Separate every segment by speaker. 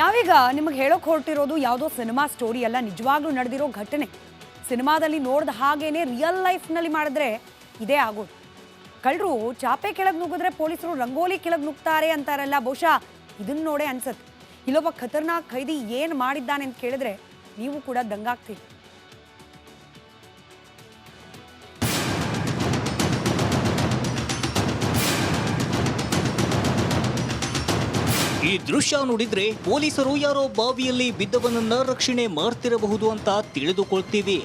Speaker 1: ನಾವೀಗ ನಿಮಗೆ ಹೇಳೋಕೆ ಹೊರಟಿರೋದು ಯಾವುದೋ ಸಿನಿಮಾ ಸ್ಟೋರಿ ಅಲ್ಲ, ನಿಜವಾಗ್ಲೂ ನಡೆದಿರೋ ಘಟನೆ. ಸಿನಿಮಾದಲ್ಲಿ ನೋಡಿದ ಹಾಗೇನೆ ರಿಯಲ್ ಲೈಫ್ನಲ್ಲಿ ಮಾಡಿದ್ರೆ ಇದೇ ಆಗೋದು. ಕಳ್ಳರು ಚಾಪೆ ಕೆಳಗೆ ನುಗ್ಗಿದ್ರೆ ಪೊಲೀಸರು ರಂಗೋಲಿ ಕೆಳಗೆ ನುಗ್ತಾರೆ ಅಂತಾರಲ್ಲ, ಬಹುಶಃ ಇದನ್ನ ನೋಡೇ ಅನ್ಸತ್ತೆ. ಇಲ್ಲೊಬ್ಬ ಖತರ್ನಾಕ್ ಖೈದಿ ಏನು ಮಾಡಿದ್ದಾನೆ ಅಂತ ಕೇಳಿದ್ರೆ ನೀವು ಕೂಡ ದಂಗಾಗ್ತೀರಿ.
Speaker 2: ಈ ದೃಶ್ಯ ನೋಡಿದ್ರೆ ಪೊಲೀಸರು ಯಾರೋ ಬಾವಿಯಲ್ಲಿ ಬಿದ್ದವನನ್ನ ರಕ್ಷಣೆ ಮಾಡ್ತಿರಬಹುದು ಅಂತ ತಿಳಿದುಕೊಳ್ತೀವಿ.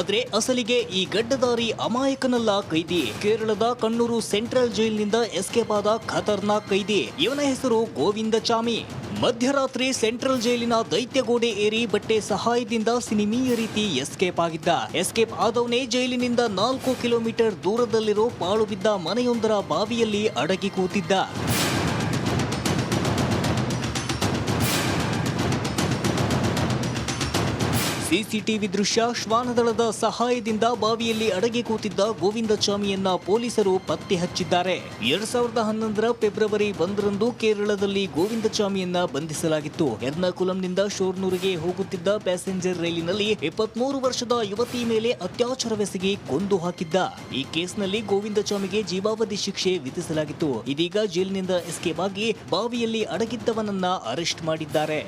Speaker 2: ಆದ್ರೆ ಅಸಲಿಗೆ ಈ ಗಡ್ಡದಾರಿ ಅಮಾಯಕನಲ್ಲ ಕೈದಿ. ಕೇರಳದ ಕಣ್ಣೂರು ಸೆಂಟ್ರಲ್ ಜೈಲಿನಿಂದ ಎಸ್ಕೇಪ್ ಆದ ಖತರ್ನಾಕ್ ಕೈದಿ. ಇವನ ಹೆಸರು ಗೋವಿಂದ ಚಾಮಿ. ಮಧ್ಯರಾತ್ರಿ ಸೆಂಟ್ರಲ್ ಜೈಲಿನ ದೈತ್ಯಗೋಡೆ ಏರಿ ಬಟ್ಟೆ ಸಹಾಯದಿಂದ ಸಿನಿಮೀಯ ರೀತಿ ಎಸ್ಕೇಪ್ ಆಗಿದ್ದ. ಎಸ್ಕೇಪ್ ಆದವನೇ ಜೈಲಿನಿಂದ ನಾಲ್ಕು ಕಿಲೋಮೀಟರ್ ದೂರದಲ್ಲಿರೋ ಪಾಳು ಬಿದ್ದ ಮನೆಯೊಂದರ ಬಾವಿಯಲ್ಲಿ ಅಡಗಿ ಕೂತಿದ್ದ. ಸಿಸಿಟಿವಿ ದೃಶ್ಯ ಶ್ವಾನದಳದ ಸಹಾಯದಿಂದ ಬಾವಿಯಲ್ಲಿ ಅಡಗಿ ಕೂತಿದ್ದ ಗೋವಿಂದಚಾಮಿಯನ್ನ ಪೊಲೀಸರು ಪತ್ತೆ ಹಚ್ಚಿದ್ದಾರೆ. ಎರಡ್ ಸಾವಿರದ ಹನ್ನೊಂದರ ಫೆಬ್ರವರಿ ಒಂದರಂದು ಕೇರಳದಲ್ಲಿ ಗೋವಿಂದಚಾಮಿಯನ್ನ ಬಂಧಿಸಲಾಗಿತ್ತು. ಎರ್ನಾಕುಲಂನಿಂದ ಶೋರ್ನೂರಿಗೆ ಹೋಗುತ್ತಿದ್ದ ಪ್ಯಾಸೆಂಜರ್ ರೈಲಿನಲ್ಲಿ ಇಪ್ಪತ್ಮೂರು ವರ್ಷದ ಯುವತಿ ಮೇಲೆ ಅತ್ಯಾಚಾರವೆಸಗಿ ಕೊಂದು ಹಾಕಿದ್ದ. ಈ ಕೇಸ್ನಲ್ಲಿ ಗೋವಿಂದಚಾಮಿಗೆ ಜೀವಾವಧಿ ಶಿಕ್ಷೆ ವಿಧಿಸಲಾಗಿತ್ತು. ಇದೀಗ ಜೈಲಿನಿಂದ ಎಸ್ಕೇಪ್ ಆಗಿ ಬಾವಿಯಲ್ಲಿ ಅಡಗಿದ್ದವನನ್ನ ಅರೆಸ್ಟ್ ಮಾಡಿದ್ದಾರೆ.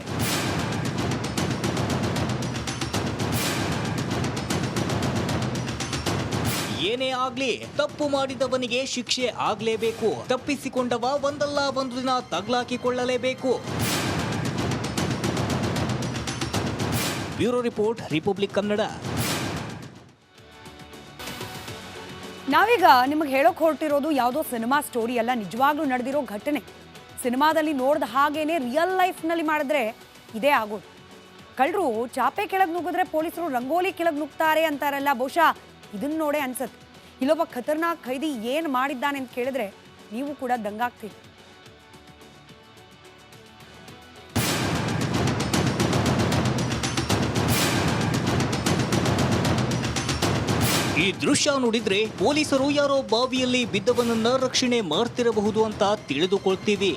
Speaker 2: ಏನೇ ಆಗ್ಲಿ, ತಪ್ಪು ಮಾಡಿದವನಿಗೆ ಶಿಕ್ಷೆ ಆಗ್ಲೇಬೇಕು. ತಪ್ಪಿಸಿಕೊಂಡವ ಒಂದಲ್ಲ ಒಂದು ದಿನ ತಗ್ಲಾಕಿಕೊಳ್ಳಲೇಬೇಕು. Bureau report, Republic Kannada.
Speaker 1: ನಾವೀಗ ನಿಮಗೆ ಹೇಳೋಕೆ ಹೊರಟಿರೋದು ಯಾವುದೋ ಸಿನಿಮಾ ಸ್ಟೋರಿ ಅಲ್ಲ, ನಿಜವಾಗ್ಲೂ ನಡೆದಿರೋ ಘಟನೆ. ಸಿನಿಮಾದಲ್ಲಿ ನೋಡಿದ ಹಾಗೇನೆ ರಿಯಲ್ ಲೈಫ್ನಲ್ಲಿ ಮಾಡಿದ್ರೆ ಇದೇ ಆಗೋದು. ಕಳ್ಳರು ಚಾಪೆ ಕೆಳಗೆ ನುಗ್ಗಿದ್ರೆ ಪೊಲೀಸರು ರಂಗೋಲಿ ಕೆಳಗೆ ನುಗ್ತಾರೆ ಅಂತಾರಲ್ಲ, ಬಹುಶಃ ಇದನ್ನ ನೋಡೇ ಅನ್ಸತ್. ಇಲ್ಲೊಬ್ಬ ಖತರ್ನಾಕ್ ಖೈದಿ ಏನು ಮಾಡಿದ್ದಾನೆ ಅಂತ ಕೇಳಿದ್ರೆ ನೀವು ಕೂಡ ದಂಗಾಗ್ತೀರಿ.
Speaker 2: ಈ ದೃಶ್ಯ ನೋಡಿದ್ರೆ ಪೊಲೀಸರು ಯಾರೋ ಬಾವಿಯಲ್ಲಿ ಬಿದ್ದವನನ್ನ ರಕ್ಷಣೆ ಮಾಡ್ತಿರಬಹುದು ಅಂತ ತಿಳಿದುಕೊಳ್ತೀವಿ.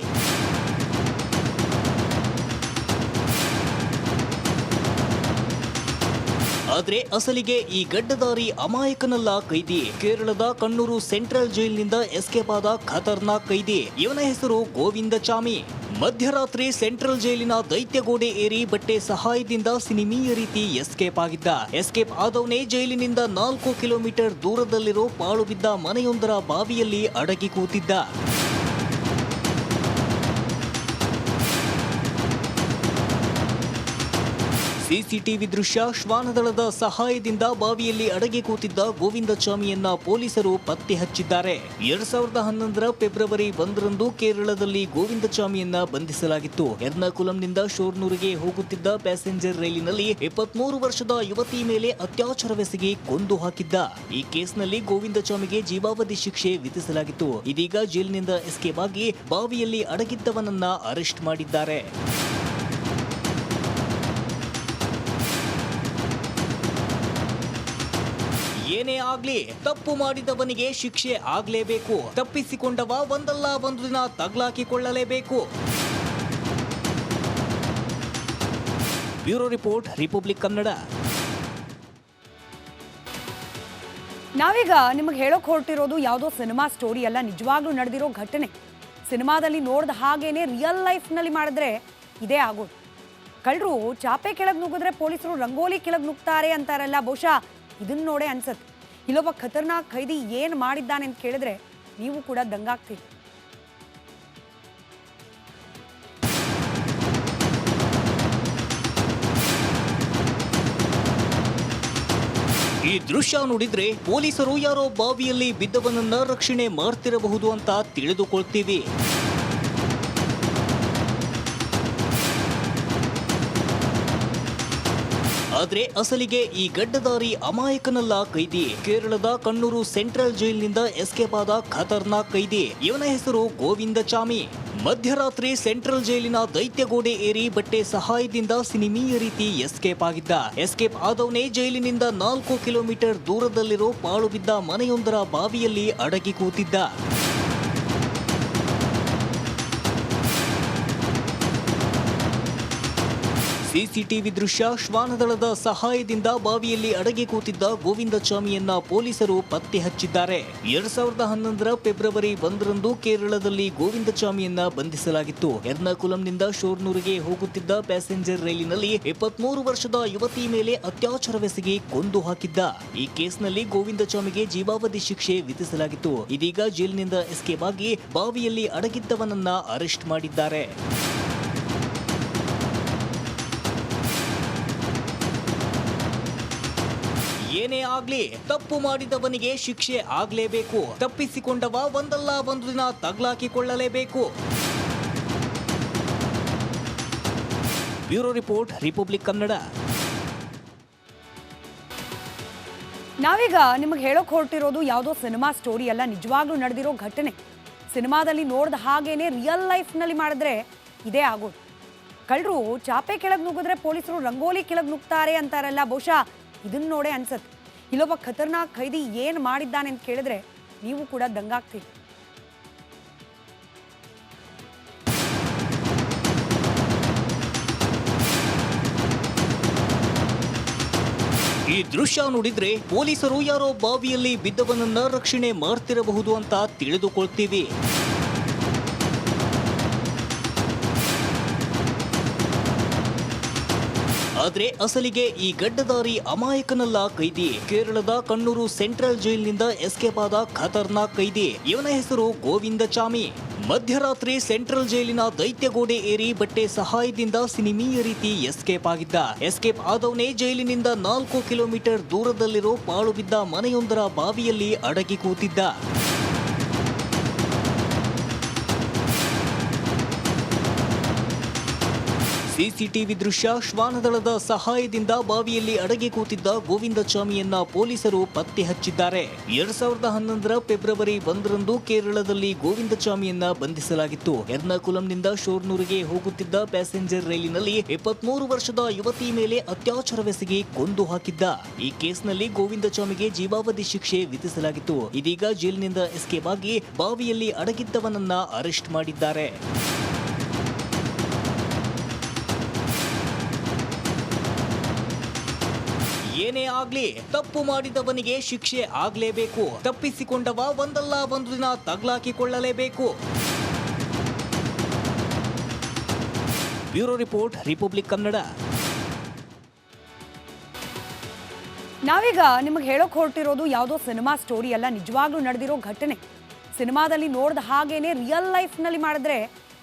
Speaker 2: ಆದ್ರೆ ಅಸಲಿಗೆ ಈ ಗಡ್ಡದಾರಿ ಅಮಾಯಕನಲ್ಲ ಕೈದಿ. ಕೇರಳದ ಕಣ್ಣೂರು ಸೆಂಟ್ರಲ್ ಜೈಲಿನಿಂದ ಎಸ್ಕೇಪ್ ಆದ ಖತರ್ನಾಕ್ ಕೈದಿ. ಇವನ ಹೆಸರು ಗೋವಿಂದ ಚಾಮಿ. ಮಧ್ಯರಾತ್ರಿ ಸೆಂಟ್ರಲ್ ಜೈಲಿನ ದೈತ್ಯಗೋಡೆ ಏರಿ ಬಟ್ಟೆ ಸಹಾಯದಿಂದ ಸಿನಿಮೀಯ ರೀತಿ ಎಸ್ಕೇಪ್ ಆಗಿದ್ದ. ಎಸ್ಕೇಪ್ ಆದವನೇ ಜೈಲಿನಿಂದ ನಾಲ್ಕು ಕಿಲೋಮೀಟರ್ ದೂರದಲ್ಲಿರೋ ಪಾಳು ಬಿದ್ದ ಮನೆಯೊಂದರ ಬಾವಿಯಲ್ಲಿ ಅಡಗಿ ಕೂತಿದ್ದ. ಸಿಸಿಟಿವಿ ದೃಶ್ಯ ಶ್ವಾನದಳದ ಸಹಾಯದಿಂದ ಬಾವಿಯಲ್ಲಿ ಅಡಗಿ ಕೂತಿದ್ದ ಗೋವಿಂದಚಾಮಿಯನ್ನ ಪೊಲೀಸರು ಪತ್ತೆ ಹಚ್ಚಿದ್ದಾರೆ. ಎರಡ್ ಸಾವಿರದ ಹನ್ನೊಂದರ ಫೆಬ್ರವರಿ ಒಂದರಂದು ಕೇರಳದಲ್ಲಿ ಗೋವಿಂದಚಾಮಿಯನ್ನ ಬಂಧಿಸಲಾಗಿತ್ತು. ಎರ್ನಾಕುಲಂನಿಂದ ಶೋರ್ನೂರಿಗೆ ಹೋಗುತ್ತಿದ್ದ ಪ್ಯಾಸೆಂಜರ್ ರೈಲಿನಲ್ಲಿ ಇಪ್ಪತ್ಮೂರು ವರ್ಷದ ಯುವತಿ ಮೇಲೆ ಅತ್ಯಾಚಾರವೆಸಗಿ ಕೊಂದು ಹಾಕಿದ್ದ. ಈ ಕೇಸ್ನಲ್ಲಿ ಗೋವಿಂದಚಾಮಿಗೆ ಜೀವಾವಧಿ ಶಿಕ್ಷೆ ವಿಧಿಸಲಾಗಿತ್ತು. ಇದೀಗ ಜೈಲಿನಿಂದ ಎಸ್ಕೇಪ್ ಆಗಿ ಬಾವಿಯಲ್ಲಿ ಅಡಗಿದ್ದವನನ್ನ ಅರೆಸ್ಟ್ ಮಾಡಿದ್ದಾರೆ. ಏನೇ ಆಗ್ಲಿ, ತಪ್ಪು ಮಾಡಿದವನಿಗೆ ಶಿಕ್ಷೆ ಆಗ್ಲೇಬೇಕು. ತಪ್ಪಿಸಿಕೊಂಡವ ಒಂದಲ್ಲ, ಒಂದು ದಿನ ತಗ್ಲಾಕಿಕೊಳ್ಳಲೇಬೇಕು. Bureau report, Republic Kannada.
Speaker 1: ನಾವೀಗ ನಿಮಗೆ ಹೇಳೋಕೆ ಹೊರಟಿರೋದು ಯಾವುದೋ ಸಿನಿಮಾ ಸ್ಟೋರಿ ಅಲ್ಲ, ನಿಜವಾಗ್ಲೂ ನಡೆದಿರೋ ಘಟನೆ. ಸಿನಿಮಾದಲ್ಲಿ ನೋಡಿದ ಹಾಗೇನೆ ರಿಯಲ್ ಲೈಫ್ನಲ್ಲಿ ಮಾಡಿದ್ರೆ ಇದೇ ಆಗೋದು. ಕಳ್ಳರು ಚಾಪೆ ಕೆಳಗೆ ನುಗ್ಗಿದ್ರೆ ಪೊಲೀಸರು ರಂಗೋಲಿ ಕೆಳಗೆ ನುಗ್ತಾರೆ ಅಂತಾರಲ್ಲ, ಬಹುಶಃ ಇದನ್ನ ನೋಡೇ ಅನ್ಸತ್ತೆ ಇಲ್ಲೊಬ್ಬ ಖತರ್ನಾಕ್ ಖೈದಿ ಏನು ಮಾಡಿದ್ದಾನೆ ಅಂತ ಕೇಳಿದ್ರೆ ನೀವು ಕೂಡ ದಂಗಾಗ್ತೀರಿ.
Speaker 2: ಈ ದೃಶ್ಯ ನೋಡಿದ್ರೆ ಪೊಲೀಸರು ಯಾರೋ ಬಾವಿಯಲ್ಲಿ ಬಿದ್ದವನನ್ನ ರಕ್ಷಣೆ ಮಾಡ್ತಿರಬಹುದು ಅಂತ ತಿಳಿದುಕೊಳ್ತೀವಿ. ಆದ್ರೆ ಅಸಲಿಗೆ ಈ ಗಡ್ಡದಾರಿ ಅಮಾಯಕನಲ್ಲ ಕೈದಿ. ಕೇರಳದ ಕಣ್ಣೂರು ಸೆಂಟ್ರಲ್ ಜೈಲಿನಿಂದ ಎಸ್ಕೇಪ್ ಆದ ಖತರ್ನಾಕ್ ಕೈದಿ. ಇವನ ಹೆಸರು ಗೋವಿಂದಚಾಮಿ ಮಧ್ಯರಾತ್ರಿ ಸೆಂಟ್ರಲ್ ಜೈಲಿನ ದೈತ್ಯಗೋಡೆ ಏರಿ ಬಟ್ಟೆ ಸಹಾಯದಿಂದ ಸಿನಿಮೀಯ ರೀತಿ ಎಸ್ಕೇಪ್ ಆಗಿದ್ದ. ಎಸ್ಕೇಪ್ ಆದವನೇ ಜೈಲಿನಿಂದ ನಾಲ್ಕು ಕಿಲೋಮೀಟರ್ ದೂರದಲ್ಲಿರೋ ಪಾಳು ಬಿದ್ದ ಮನೆಯೊಂದರ ಬಾವಿಯಲ್ಲಿ ಅಡಗಿ ಕೂತಿದ್ದ. ಸಿಸಿಟಿವಿ ದೃಶ್ಯ ಶ್ವಾನದಳದ ಸಹಾಯದಿಂದ ಬಾವಿಯಲ್ಲಿ ಅಡಗಿ ಕೂತಿದ್ದ ಗೋವಿಂದಚಾಮಿಯನ್ನ ಪೊಲೀಸರು ಪತ್ತೆ ಹಚ್ಚಿದ್ದಾರೆ. ಎರಡ್ ಸಾವಿರದ ಹನ್ನೊಂದರ ಫೆಬ್ರವರಿ ಒಂದರಂದು ಕೇರಳದಲ್ಲಿ ಗೋವಿಂದಚಾಮಿಯನ್ನ ಬಂಧಿಸಲಾಗಿತ್ತು. ಎರ್ನಾಕುಲಂನಿಂದ ಶೋರ್ನೂರಿಗೆ ಹೋಗುತ್ತಿದ್ದ ಪ್ಯಾಸೆಂಜರ್ ರೈಲಿನಲ್ಲಿ ಇಪ್ಪತ್ಮೂರು ವರ್ಷದ ಯುವತಿ ಮೇಲೆ ಅತ್ಯಾಚಾರವೆಸಗಿ ಕೊಂದು ಹಾಕಿದ್ದ. ಈ ಕೇಸ್ನಲ್ಲಿ ಗೋವಿಂದಚಾಮಿಗೆ ಜೀವಾವಧಿ ಶಿಕ್ಷೆ ವಿಧಿಸಲಾಗಿತ್ತು. ಇದೀಗ ಜೈಲಿನಿಂದ ಎಸ್ಕೇಪ್ ಆಗಿ ಬಾವಿಯಲ್ಲಿ ಅಡಗಿದ್ದವನನ್ನ ಅರೆಸ್ಟ್ ಮಾಡಿದ್ದಾರೆ. ಏನೇ ಆಗ್ಲಿ, ತಪ್ಪು ಮಾಡಿದವನಿಗೆ ಶಿಕ್ಷೆ ಆಗ್ಲೇಬೇಕು. ತಪ್ಪಿಸಿಕೊಂಡವ ಒಂದಲ್ಲ, ಒಂದು ದಿನ ತಗ್ಲಾಕಿಕೊಳ್ಳಲೇಬೇಕು. Bureau report, Republic Kannada.
Speaker 1: ನಾವೀಗ ನಿಮಗೆ ಹೇಳೋಕೆ ಹೊರಟಿರೋದು ಯಾವುದೋ ಸಿನಿಮಾ ಸ್ಟೋರಿ ಅಲ್ಲ, ನಿಜವಾಗ್ಲೂ ನಡೆದಿರೋ ಘಟನೆ. ಸಿನಿಮಾದಲ್ಲಿ ನೋಡಿದ ಹಾಗೇನೆ ರಿಯಲ್ ಲೈಫ್ನಲ್ಲಿ ಮಾಡಿದ್ರೆ ಇದೇ ಆಗೋದು. ಕಳ್ಳರು ಚಾಪೆ ಕೆಳಗೆ ನುಗ್ಗಿದ್ರೆ ಪೊಲೀಸರು ರಂಗೋಲಿ ಕೆಳಗೆ ನುಗ್ತಾರೆ ಅಂತಾರಲ್ಲ, ಬಹುಶಃ ಇದನ್ನ ನೋಡೇ ಅನ್ಸತ್ತೆ. ಇಲ್ಲೊಬ್ಬ ಖತರ್ನಾಕ್ ಖೈದಿ ಏನು ಮಾಡಿದ್ದಾನೆ ಅಂತ ಕೇಳಿದ್ರೆ ನೀವು ಕೂಡ ದಂಗಾಗ್ತೀರಿ.
Speaker 2: ಈ ದೃಶ್ಯ ನೋಡಿದ್ರೆ ಪೊಲೀಸರು ಯಾರೋ ಬಾವಿಯಲ್ಲಿ ಬಿದ್ದವನನ್ನ ರಕ್ಷಣೆ ಮಾಡ್ತಿರಬಹುದು ಅಂತ ತಿಳಿದುಕೊಳ್ತೀವಿ. ಆದ್ರೆ ಅಸಲಿಗೆ ಈ ಗಡ್ಡದಾರಿ ಅಮಾಯಕನಲ್ಲ ಕೈದಿ. ಕೇರಳದ ಕಣ್ಣೂರು ಸೆಂಟ್ರಲ್ ಜೈಲಿನಿಂದ ಎಸ್ಕೇಪ್ ಆದ ಖತರ್ನಾಕ್ ಕೈದಿ. ಇವನ ಹೆಸರು ಗೋವಿಂದ ಚಾಮಿ. ಮಧ್ಯರಾತ್ರಿ ಸೆಂಟ್ರಲ್ ಜೈಲಿನ ದೈತ್ಯಗೋಡೆ ಏರಿ ಬಟ್ಟೆ ಸಹಾಯದಿಂದ ಸಿನಿಮೀಯ ರೀತಿ ಎಸ್ಕೇಪ್ ಆಗಿದ್ದ. ಎಸ್ಕೇಪ್ ಆದವನೇ ಜೈಲಿನಿಂದ ನಾಲ್ಕು ಕಿಲೋಮೀಟರ್ ದೂರದಲ್ಲಿರೋ ಪಾಳು ಬಿದ್ದ ಮನೆಯೊಂದರ ಬಾವಿಯಲ್ಲಿ ಅಡಗಿ ಕೂತಿದ್ದ. ಸಿಸಿಟಿವಿ ದೃಶ್ಯ ಶ್ವಾನದಳದ ಸಹಾಯದಿಂದ ಬಾವಿಯಲ್ಲಿ ಅಡಗಿ ಕೂತಿದ್ದ ಗೋವಿಂದಚಾಮಿಯನ್ನ ಪೊಲೀಸರು ಪತ್ತೆ ಹಚ್ಚಿದ್ದಾರೆ. ಎರಡ್ ಸಾವಿರದ ಹನ್ನೊಂದರ ಫೆಬ್ರವರಿ ಒಂದರಂದು ಕೇರಳದಲ್ಲಿ ಗೋವಿಂದಚಾಮಿಯನ್ನ ಬಂಧಿಸಲಾಗಿತ್ತು. ಎರ್ನಾಕುಲಂನಿಂದ ಶೋರ್ನೂರಿಗೆ ಹೋಗುತ್ತಿದ್ದ ಪ್ಯಾಸೆಂಜರ್ ರೈಲಿನಲ್ಲಿ ಇಪ್ಪತ್ಮೂರು ವರ್ಷದ ಯುವತಿ ಮೇಲೆ ಅತ್ಯಾಚಾರವೆಸಗಿ ಕೊಂದು ಹಾಕಿದ್ದ. ಈ ಕೇಸ್ನಲ್ಲಿ ಗೋವಿಂದಚಾಮಿಗೆ ಜೀವಾವಧಿ ಶಿಕ್ಷೆ ವಿಧಿಸಲಾಗಿತ್ತು. ಇದೀಗ ಜೈಲಿನಿಂದ ಎಸ್ಕೇಪ್ ಆಗಿ ಬಾವಿಯಲ್ಲಿ ಅಡಗಿದ್ದವನನ್ನ ಅರೆಸ್ಟ್ ಮಾಡಿದ್ದಾರೆ. ಏನೇ ಆಗ್ಲಿ, ತಪ್ಪು ಮಾಡಿದವನಿಗೆ ಶಿಕ್ಷೆ ಆಗ್ಲೇಬೇಕು. ತಪ್ಪಿಸಿಕೊಂಡವ ಒಂದಲ್ಲ ಒಂದು ದಿನ ತಗ್ಲಾಕಿಕೊಳ್ಳಲೇಬೇಕು. Bureau report, Republic Kannada.
Speaker 1: ನಾವೀಗ ನಿಮಗೆ ಹೇಳೋಕೆ ಹೊರಟಿರೋದು ಯಾವುದೋ ಸಿನಿಮಾ ಸ್ಟೋರಿ ಅಲ್ಲ, ನಿಜವಾಗ್ಲೂ ನಡೆದಿರೋ ಘಟನೆ. ಸಿನಿಮಾದಲ್ಲಿ ನೋಡಿದ ಹಾಗೇನೆ ರಿಯಲ್ ಲೈಫ್ನಲ್ಲಿ ಮಾಡಿದ್ರೆ